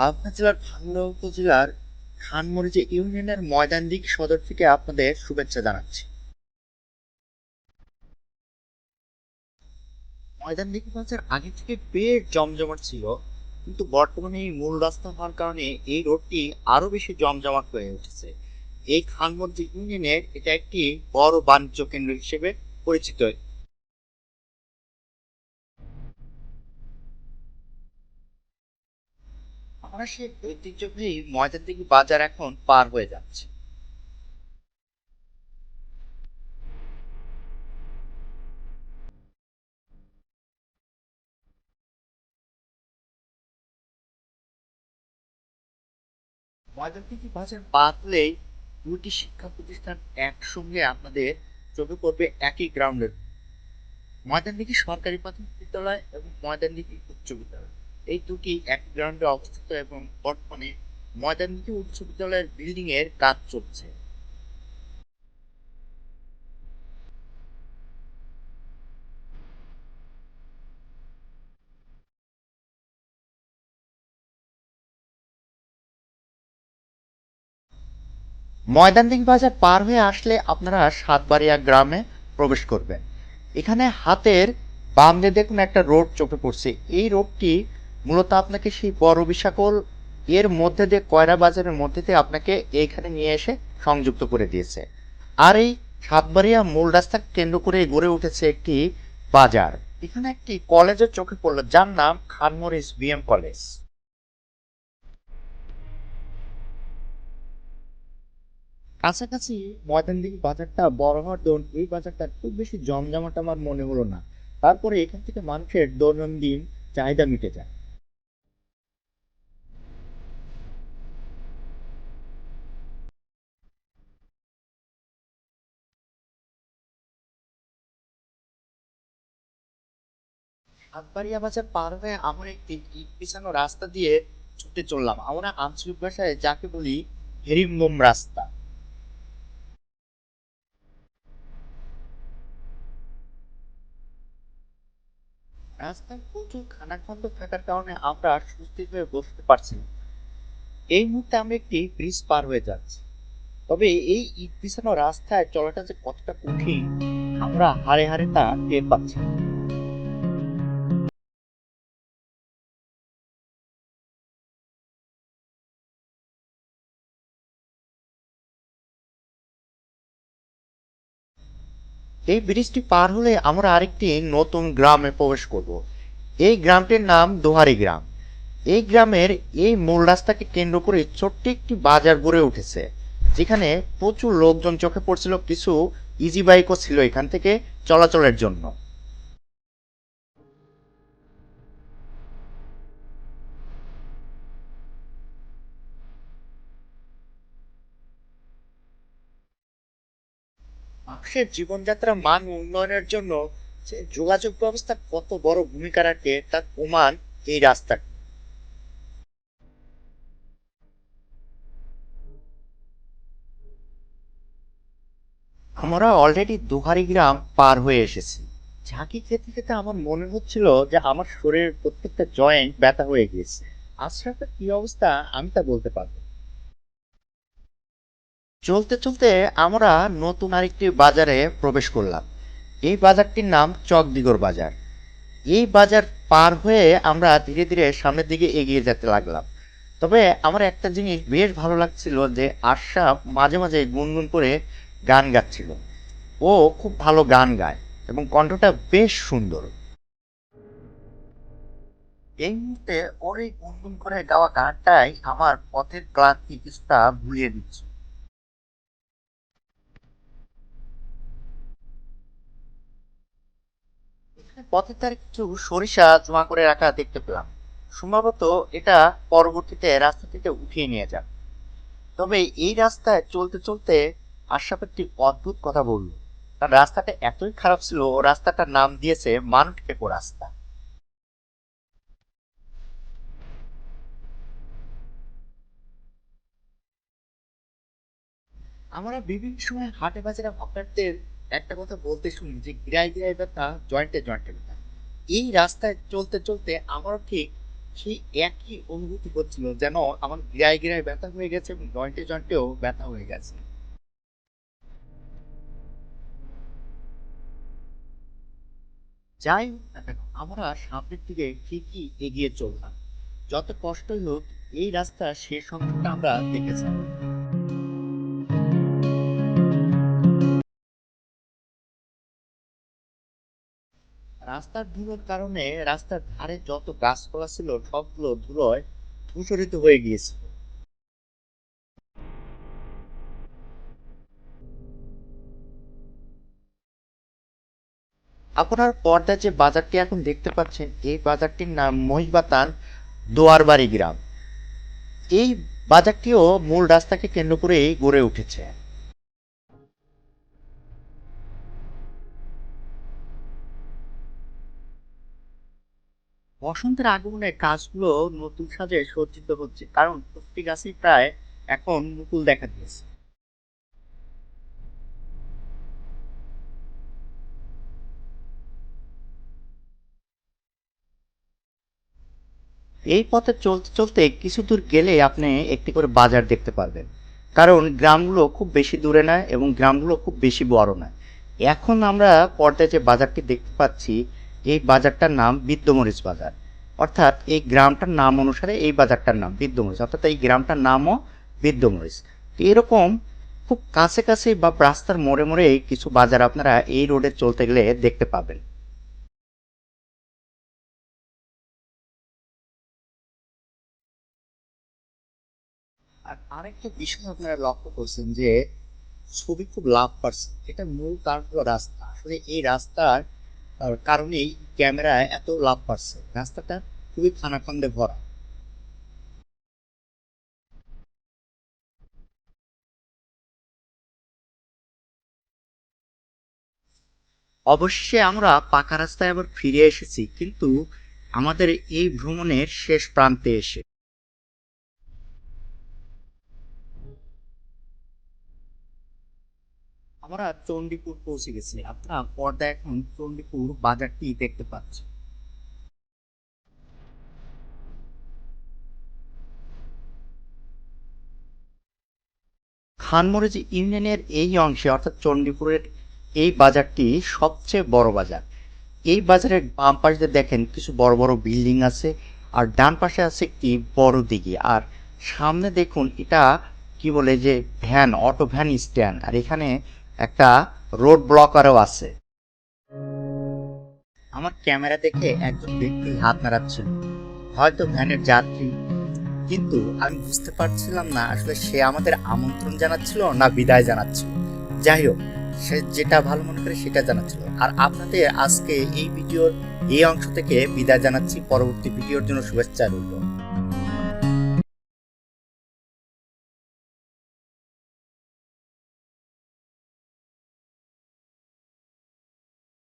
পাবনা জেলার ভাঙ্গা উপজেলার খানমরিচে ইউনিয়নের ময়দানদিক সদর থেকে আপনাদের শুভেচ্ছা জানাচ্ছি। ময়দানদিক বাজার আগে থেকে বেশ জমজমাট ছিল, কিন্তু বর্তমানে এই মূল রাস্তা হওয়ার কারণে এই রোডটি আরও বেশি জমজমাট হয়ে উঠেছে। এই খানমরিচ ইউনিয়নের এটা একটি বড় বাণিজ্য কেন্দ্র হিসেবে পরিচিত আমরা ঐতিহ্যবাহী ময়দানদিঘি বাজার এখন পার হয়ে যাচ্ছে। ময়দানদিঘি বাজার বাদ হলেই দুটি শিক্ষা প্রতিষ্ঠান একসঙ্গে আপনাদের চোখে পড়বে একই গ্রাউন্ডের ময়দানদিঘি সরকারি প্রাথমিক বিদ্যালয় এবং ময়দানদিঘি উচ্চ বিদ্যালয়। এই দুটি এক গ্রাউন্ডে অবস্থিত এবং বর্তমানে ময়দানদিঘি উচ্চ বিদ্যালয়ের বিল্ডিং এর কাজ চলছে। ময়দানদিঘি বাজার পার হয়ে আসলে আপনারা সাতবাড়িয়া গ্রামে প্রবেশ করবেন। এখানে হাতের বাম দিয়ে দেখুন একটা রোড চোখে পড়ছে। এই রোডটি মূলত আপনাকে সেই বড় বিশাকল এর মধ্যে দিয়ে কয়রা বাজারের মধ্যে দিয়ে আপনাকে এইখানে নিয়ে এসে সংযুক্ত করে দিয়েছে। আর এই সাতবাড়িয়া মূল রাস্তাকে কেন্দ্র করে গড়ে উঠেছে একটি বাজার। এখানে একটি কলেজের চোখে পড়ল, যার নাম খানমরিচ বিএম কলেজ কাছাকাছি ময়দানদিঘি বাজারটা বড় হওয়ার দরুন এই বাজারটা খুব বেশি জমজমাট আমার মনে হলো না। তারপরে এখান থেকে মানুষের দৈনন্দিন চাহিদা মিটে যায়। হাতবাড়িয়া বাজার পার হয়ে আমরা একটি ইট বিছানো রাস্তা দিয়ে ছুটে চললাম। আমরা আঞ্চলিক ভাষায় যাকে বলি হেরিমবোম রাস্তা। রাস্তায় প্রচুর খানাখন্দ থাকার কারণে আমরা সুস্থিরভাবে বসতে পারছি না। এই মুহূর্তে আমরা একটি ব্রিজ পার হয়ে যাচ্ছি। তবে এই ইট বিছানো রাস্তায় চলাটা যে কতটা কঠিন, আমরা হারে হারে তা টের পাচ্ছি এই ব্রিজটি পার হলে আমরা আরেকটি নতুন গ্রামে প্রবেশ করব। এই গ্রামটির নাম দোহারি গ্রাম। এই গ্রামের এই মূল রাস্তাকে কেন্দ্র করে ছোট্ট একটি বাজার গড়ে উঠেছে, যেখানে প্রচুর লোকজন চোখে পড়ছিল, কিছু ইজি বাইকও ছিল এখান থেকে চলাচলের জন্য। মানুষের জীবনযাত্রা মান উন্নয়নের জন্য যে যোগাযোগ ব্যবস্থা কত বড় ভূমিকা রাখে, তার প্রমাণ এই রাস্তা। আমরা অলরেডি দুহারি গ্রাম পার হয়ে এসেছি। ঝাঁকি খেতে খেতে আমার মনে হচ্ছিল যে আমার শরীরের প্রত্যেকটা জয়েন্ট ব্যথা হয়ে গিয়েছে। আশরাফের কি অবস্থা আমি তা বলতে পারব চলতে চলতে আমরা নতুন আরেকটি বাজারে প্রবেশ করলাম। এই বাজারটির নাম চকদিগর বাজার। এই বাজার পার হয়ে আমরা ধীরে ধীরে সামনের দিকে এগিয়ে যেতে লাগলাম। তবে আমার একটা জিনিস বেশ ভালো লাগছিল যে আশরাফ মাঝে মাঝে গুনগুন করে গান গাচ্ছিল। ও খুব ভালো গান গায় এবং কণ্ঠটা বেশ সুন্দর। এই মুহূর্তে ওর এই গুনগুন করে গাওয়া গানটাই আমার পথের ক্লান্তি কিছুটা ভুলিয়ে দিচ্ছে। পথে তার কিছু সরিষা জমা করে রাখা দেখতে পেলাম। সম্ভবত এটা পরবর্তীতে রাস্তা থেকে উঠিয়ে নিয়ে যান তবে এই রাস্তায় চলতে চলতে আশরাফ একটি অদ্ভুত কথা বলল। তার রাস্তাটা এতই খারাপ ছিল ও রাস্তাটার নাম দিয়েছে মানুষ টেকো রাস্তা। আমরা বিভিন্ন সময় হাটে বাজারে হকারদের একটা কথা বলতে শুনি যে গিরায় গিরায় ব্যথা জয়েন্টে জয়েন্টে ব্যথা এই রাস্তায় চলতে চলতে আমারও ঠিক সেই একই অনুভূতি করছিল যেন আমার গিরায় গিরায় ব্যথা হয়ে গেছে এবং জয়েন্টে জয়েন্টেও ব্যথা হয়ে গেছে। যাই হোক না কেন, আমরা সামনের দিকে ঠিকই এগিয়ে চললাম। যত কষ্টই হোক এই রাস্তা শেষ অংশটা আমরা দেখেছি রাস্তার ধুলোর কারণে রাস্তার ধারে যত গাছপালা ছিল, সবগুলো ধুলোয় ধূসরিত হয়ে গিয়েছিল। আপনার পর্দায় যে বাজারটি এখন দেখতে পাচ্ছেন, এই বাজারটির নাম মহিষবাতান দোয়ারবাড়ি গ্রাম। এই বাজারটিও মূল রাস্তাকে কেন্দ্র করেই গড়ে উঠেছে। বসন্তের আগমনে গাছগুলো নতুন সাজে সজ্জিত হচ্ছে, কারণ প্রতিটি গাছই প্রায় এখন মুকুল দেখা দিয়েছে। এই পথে চলতে চলতে কিছু দূর গেলে আপনি একটি করে বাজার দেখতে পারবেন, কারণ গ্রামগুলো খুব বেশি দূরে নয় এবং গ্রামগুলো খুব বেশি বড় নয়। এখন আমরা পর্দায় যে বাজারটি দেখতে পাচ্ছি, এই বাজারটার নাম বিদ্যমরিচ বাজার। অর্থাৎ এই গ্রামটার নাম অনুসারে এই বাজারটার নাম বিদ্যমরিচ, অর্থাৎ এই গ্রামটার নামও বিদ্যমরিচ। তো এরকম খুব কাছে কাছে বা রাস্তার মোড়ে মোড়ে কিছু বাজার আপনারা এই রোডে চলতে গেলে দেখতে পাবেন। আর আরেকটা বিষয় আপনারা লক্ষ্য করছেন যে ছবি খুব লাভ পাচ্ছে, এটা মূল কারণ হলো রাস্তা। আসলে এই রাস্তার কারণেই ক্যামেরায় এত লাভ পাচ্ছে রাস্তাটা খুবই খানাখন্দে ভরা। অবশ্যই আমরা পাকা রাস্তায় আবার ফিরে এসেছি, কিন্তু আমাদের এই ভ্রমণের শেষ প্রান্তে এসে। আমরা চণ্ডীপুর পৌঁছে গেছি। আপনারা পর্দায় এখন চণ্ডীপুর বাজারটি দেখতে পাচ্ছেন। খানমরিজ ইউনিয়নের এই অংশে, অর্থাৎ চণ্ডীপুরের এই বাজারটি সবচেয়ে বড় বাজার। এই বাজারের বাম পাশে দেখেন কিছু বড় বড় বিল্ডিং আছে আর ডান পাশে আছে একটি বড় দিঘি। আর সামনে দেখুন, এটা কি বলে যে ভ্যান, অটো ভ্যান স্ট্যান্ড। আর এখানে একটা রোড ব্লকারও আছে। আমার ক্যামেরা দেখে একজন ব্যক্তি হাত নাড়াচ্ছিল। হয়তো ভ্যানের যাত্রী। কিন্তু আমি বুঝতে পারছিলাম না আসলে সে আমাদের আমন্ত্রণ জানাচ্ছিল না বিদায় জানাচ্ছিল। যাই হোক, সে যেটা ভালো মনে করে সেটা জানাচ্ছিল। আর আপনাদের আজকে এই ভিডিওর এই অংশ থেকে বিদায় জানাচ্ছি। পরবর্তী ভিডিওর জন্য শুভেচ্ছা রইল।